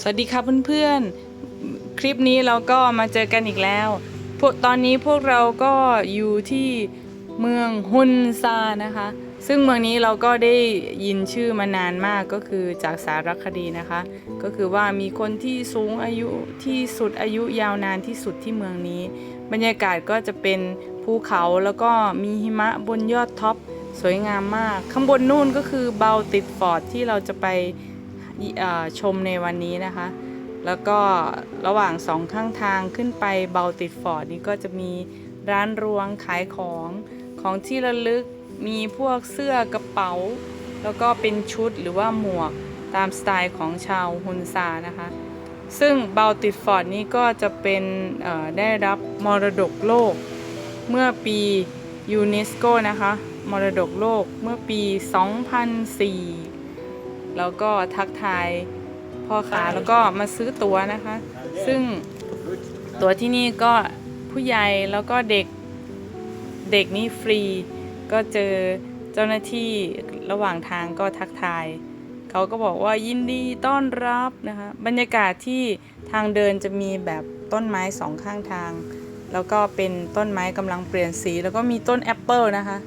สวัสดีค่ะเพื่อนๆ คลิปนี้เราก็มาเจอกันอีกแล้ว พวกตอนนี้พวกเราก็อยู่ที่เมืองฮุนซานะคะ ซึ่งเมืองนี้เราก็ได้ยินชื่อมานานมากก็คือจากสารคดีนะคะ ก็คือว่ามีคนที่สูงอายุที่สุดอายุยาวนานที่สุดที่เมืองนี้ บรรยากาศก็จะเป็นภูเขาแล้วก็มีหิมะบนยอดท็อปสวยงามมาก ข้างบนนู่นก็คือเบลติดฟอร์ดที่เราจะไป ชมในวันนี้นะคะ แล้วก็ระหว่างสองข้างทางขึ้นไปเบลติดฟอร์ดนี่ก็จะมีร้านรวงขายของของที่ระลึกมีพวกเสื้อกระเป๋า แล้วก็เป็นชุดหรือว่าหมวกตามสไตล์ของชาวฮุนซานะคะ ซึ่งเบลติดฟอร์ดนี่ก็จะเป็นได้รับมรดกโลกเมื่อปียูเนสโกนะคะ มรดกโลกเมื่อปี 2004 แล้วก็ทักทายพ่อค้าแล้วก็มาซื้อตั๋วนะคะ ซึ่งตั๋วที่นี่ก็ผู้ใหญ่แล้วก็เด็กเด็กนี่ฟรี ก็เจอเจ้าหน้าที่ระหว่างทางก็ทักทายเขาก็บอกว่ายินดีต้อนรับนะคะบรรยากาศที่ทางเดินจะมีแบบต้นไม้สองข้างทาง แล้วก็เป็นต้นไม้กำลังเปลี่ยนสี แล้วก็มีต้นแอปเปิลนะคะ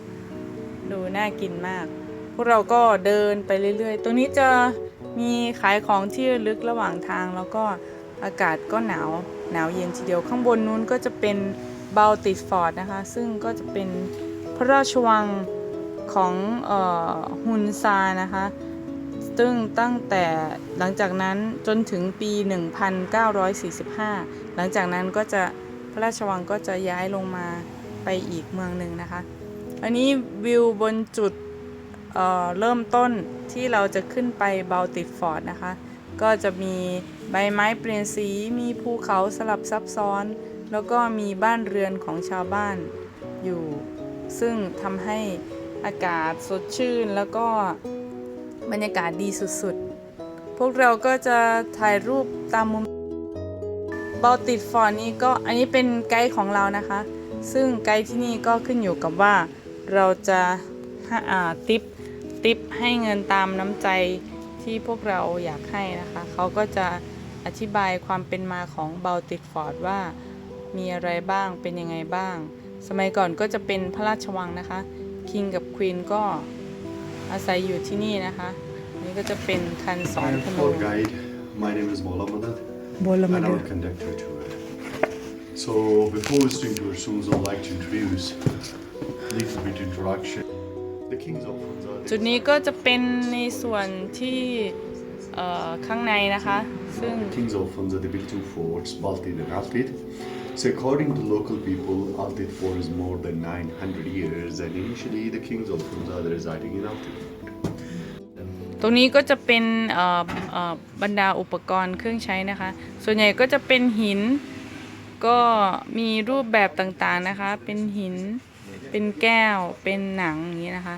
ดูน่ากินมาก พวกเราก็เดินไปเรื่อยๆ ตรงนี้จะมีขายของที่ลึกระหว่างทาง แล้วก็อากาศก็หนาวหนาวเย็นทีเดียวข้างบนนู้นก็จะเป็นเบลติดฟอร์ดนะคะ ซึ่งก็จะเป็นพระราชวังของออฮุนซานะคะ ซึ่งตั้งแต่หลังจากนั้นจนถึงปี 1945 หลังจากนั้นก็จะพระราชวังก็จะย้ายลงมาไปอีกเมืองหนึ่งนะคะ อันนี้วิวบนจุด เเริ่มต้นที่เราจะขึ้นไปเบลติดฟอร์ดนะคะ ก็จะมีใบไม้เปลี่ยนสี มีภูเขาสลับซับซ้อน แล้วก็มีบ้านเรือนของชาวบ้านอยู่ ซึ่งทำให้อากาศสดชื่นแล้วก็บรรยากาศดีสุดๆ พวกเราก็จะถ่ายรูปตามมุมบอลติดฟอร์ดนี่ก็อันนี้เป็นไกด์ของเรานะคะ ซึ่งไกด์ที่นี่ก็ขึ้นอยู่กับว่าเราจะให้อ่าติป ติปให้เงินตามน้ำใจที่พวกเราอยากให้นะคะ เขาก็จะอธิบายความเป็นมาของบอลติดฟอร์ดว่ามีอะไรบ้างเป็นยังไงบ้าง สมัยก่อนก็จะเป็นพระราชวังนะคะคิงกับควีนก็อาศัยอยู่ที่นี่นะคะอันนี่ก็จะเป็นคันสอน I'm ธนู tour guide. My name is Mola Madad, โบราณ and I will conduct your tour. So, before visiting to our schools, I'd like to introduce a little bit introduction. The kings of Funza. จุดนี้ก็จะเป็นในส่วนที่เอ่อข้างในนะคะ ซึ่ง Kings of Funza, they built two forts, Baltid and Altid. So, according to local people, Altid fort is more than 900 years, and initially the kings of Funza are residing in Altid. ตรงนี้ก็จะเป็นเอ่อเอ่อบรรดาอุปกรณ์เครื่องใช้นะคะ ส่วนใหญ่ก็จะเป็นหิน ก็มีรูปแบบต่างๆนะคะ เป็นหิน เป็นแก้ว เป็นหนังอย่างนี้นะคะ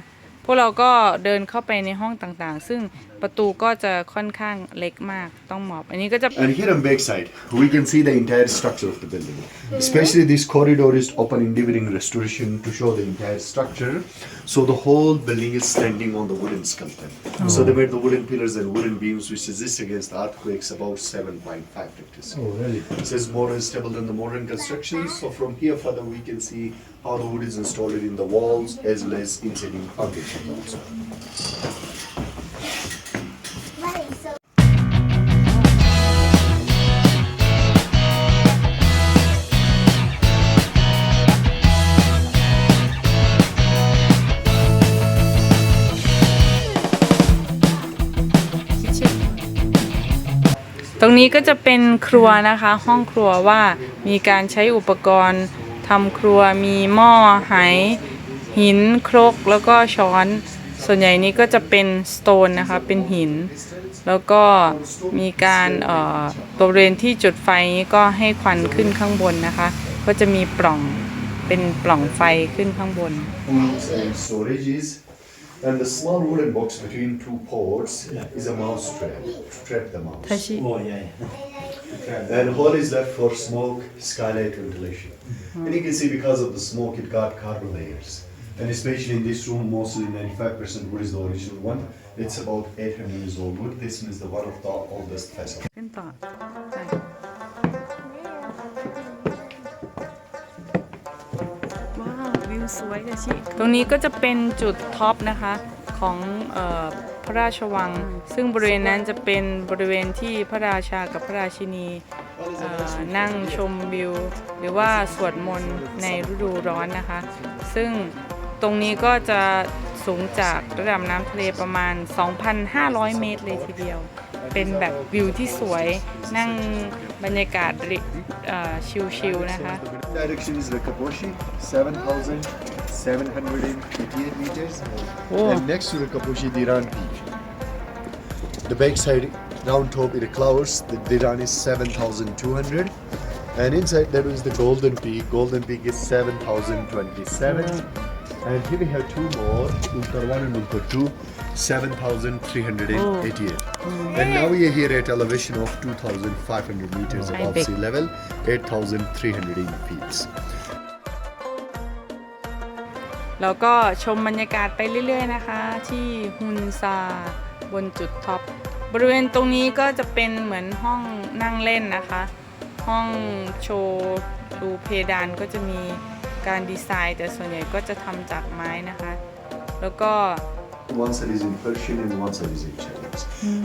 พวกเราก็เดินเข้าไปในห้องต่างๆ ซึ่งประตูก็จะค่อนข้างเล็กมาก ต้องหมอบ อันนี้ก็จะ And here on backside, we can see the entire structure of the building. Especially this corridor is open in during restoration to show the entire structure. So the whole building is standing on the wooden skeleton. So they made the wooden pillars and wooden beams which resist against earthquakes about 7.5 Richter. Oh, really? This is more unstable than the modern construction. So from here further we can see how the wood is installed in the walls as well as inside in foundation also. ตรงนี้ก็จะเป็นครัวนะคะ ห้องครัวว่ามีการใช้อุปกรณ์ทำครัวมีหม้อไหหินครกแล้วก็ช้อน ส่วนใหญ่นี้ก็จะเป็นสโตนนะคะเป็นหิน แล้วก็มีการเอ่อบริเวณที่จุดไฟนี้ก็ให้ควันขึ้นข้างบนนะคะ ก็จะมีปล่องเป็นปล่องไฟขึ้นข้างบน storages. And the small wooden box between two ports Yeah. is a mouse trap to trap the mouse. Oh, yeah, yeah. And hole is left for smoke skylight ventilation. Uh-huh. And you can see because of the smoke, it got carbon layers. And especially in this room, mostly 95% wood is the original one. It's about 800 years old wood. This one is the one of the oldest สวยเลยชิตรงนี้ก็จะเป็นจุดท็อปนะคะของออพระราชวัง ซึ่งบริเวณนั้นจะเป็นบริเวณที่พระราชากับพระราชินีนั่งชมวิว หรือว่าสวดมนต์ในฤดูร้อนนะคะ ซึ่งตรงนี้ก็จะสูงจากระดับน้ำทะเลประมาณ 2,500 เมตรเลยทีเดียว เป็นแบบวิวที่สวยนั่งบรรยากาศริเอ่อชิลๆนะคะ Direction is Rakaposhi, 7,788 meters. Oh. And next to Rakaposhi, Diran Peak. The backside, round top in the clouds, the Diran is 7,200. And inside that is the Golden Peak. Golden Peak is 7,027. And here we have two more, Ultar 1 and Ultar 2, 7,388. And now we are here at elevation of 2,500 meters above big. sea level, 8,380 feet. แล้วก็ชมบรรยากาศไปเรื่อย ๆ นะคะ ที่ฮุนซาบนจุดท็อป บริเวณตรงนี้ก็จะเป็นเหมือนห้องนั่งเล่นนะคะ ห้องโชว์ดูเพดานก็จะมีการดีไซน์ แต่ส่วนใหญ่ก็จะทำจากไม้นะคะ แล้วก็ One side is in Persian and one side is in Chinese.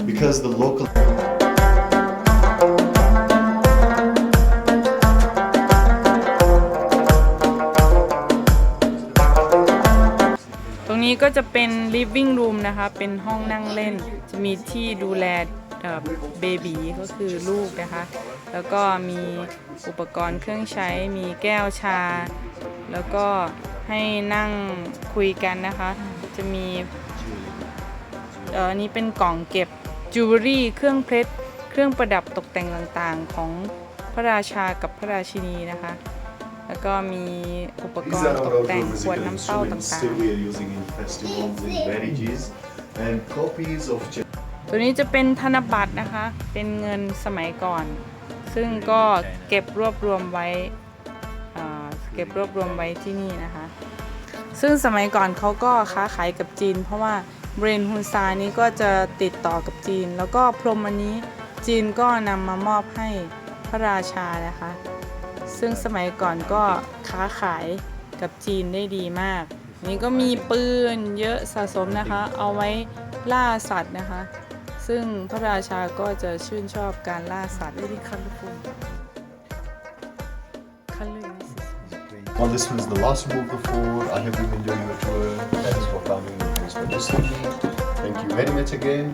Because the local ตรงนี้ก็จะเป็น living room นะคะ เป็นห้องนั่งเล่น จะมีที่ดูแลเบบีก็คือลูกนะคะ แล้วก็มีอุปกรณ์เครื่องใช้ มีแก้วชา แล้วก็ให้นั่งคุยกันนะคะ จะมี อันนี้เป็นกล่องเก็บจิวเวลรี่เครื่องเพชรเครื่องประดับตกแต่งต่างๆ ของพระราชากับพระราชินีนะคะ แล้วก็มีอุปกรณ์ตกแต่งขวดน้ำเต้าต่างๆ ตัวนี้จะเป็นธนบัตรนะคะ เป็นเงินสมัยก่อน ซึ่งก็เก็บรวบรวมไว้เก็บรวบรวมไว้ที่นี่นะคะ ซึ่งสมัยก่อนเขาก็ค้าขายกับจีน เพราะว่า บริเวณฮุนซานี้ก็จะติดต่อกับจีน แล้วก็พรมอันนี้จีนก็นำมามอบให้พระราชานะคะ ซึ่งสมัยก่อนก็ค้าขายกับจีนได้ดีมาก นี่ก็มีปืนเยอะสะสมนะคะ เอาไว้ล่าสัตว์นะคะ ซึ่งพระราชาก็จะชื่นชอบการล่าสัตว์ได้ที่คันฟูคันเลย Well, this was the last move of the fort. I hope you enjoyed your tour. That is for coming. For listening. Thank you very much again.